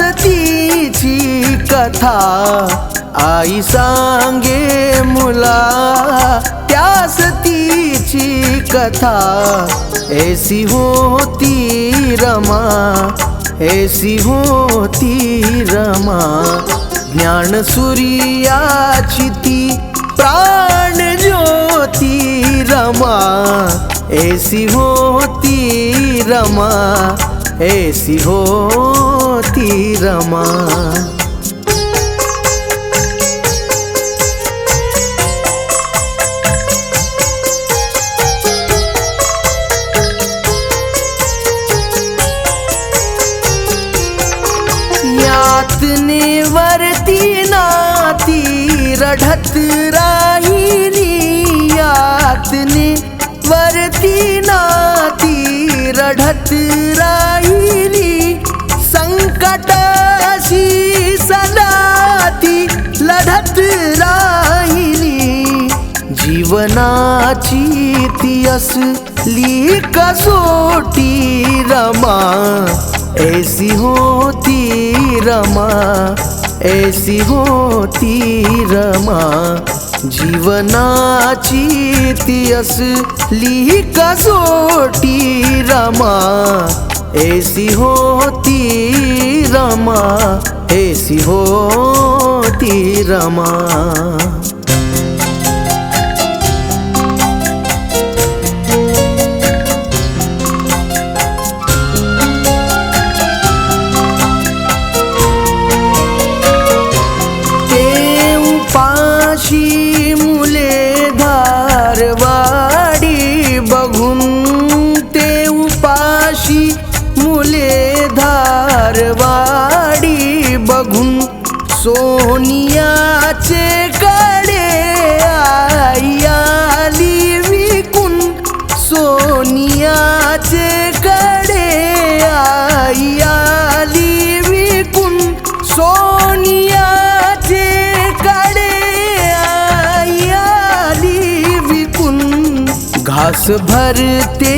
तिची कथा। आई सांगे मुला। त्यास तिची कथा। ऐसी होती रमा, ऐसी होती रमा। ज्ञान सूर्याची ती प्राण ज्योती रमा। ऐसी होती रमा, ऐसी होती रमा। यातनेवरती नाती रढत राहिली यातने वरती नाती रढत राहिली जीवनाची ती असली कसोटी रमा। ऐसी होती रमा, ऐसी होती रमा। जीवनाची ती असली कसोटी रमा। ऐसी होती रमा, ऐसी होती रमा। धारवाडी बघून सोनियाचे कडे आली विकून सोनियाचे कडे आली विकून सोनियाचे कडे आली विकून घास भरते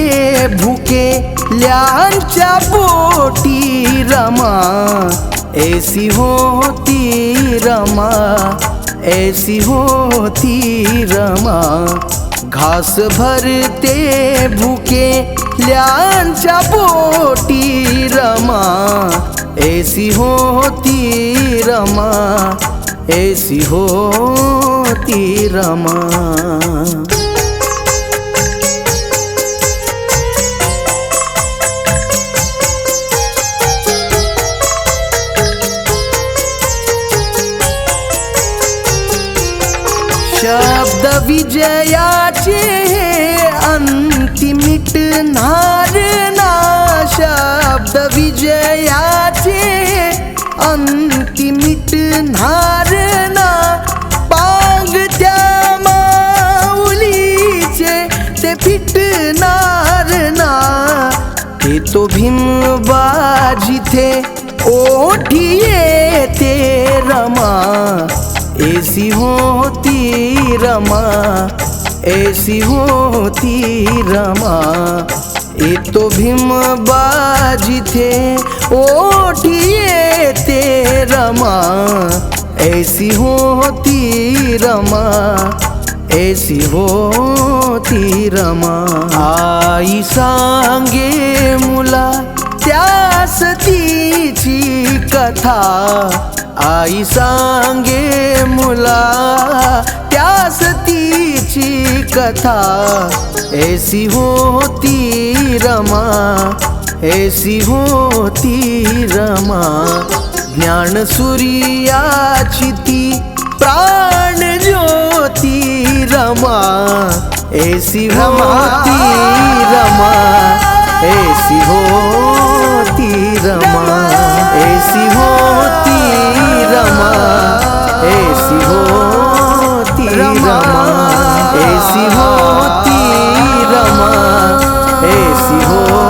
भुके ल्यांच्या पोटी रमा, ऐसी होती रमा, ऐसी होती रमा. घास भरते भुके ल्यांच्या पोटी रमा, ऐसी होती रमा, ऐसी होती रमा. शब्द विजयाचे अंतिमिट नार ना शब्द विजयाचे अंतिमिट नार ना पांग त्या माऊलीचे ते फिटणार ना. ते तो भीम बाजिथे ओठी येते रमा. ऐसी होती रमा, ऐसी होती रमा। ए तो भीम बाजी थे, ओठिए ते रमा। ऐसी होती रमा, ऐसी होती रमा। आई सांगे मुला, त्यास तिची कथा। आई सांगे मुला त्यास तिची कथा। ऐसी होती रमा, ऐसी होती रमा। ज्ञान सूर्याची ती, प्राण ज्योती रमा। ऐसी होती रमा, ऐसी होती ऐसी होती रमा ऐसी हो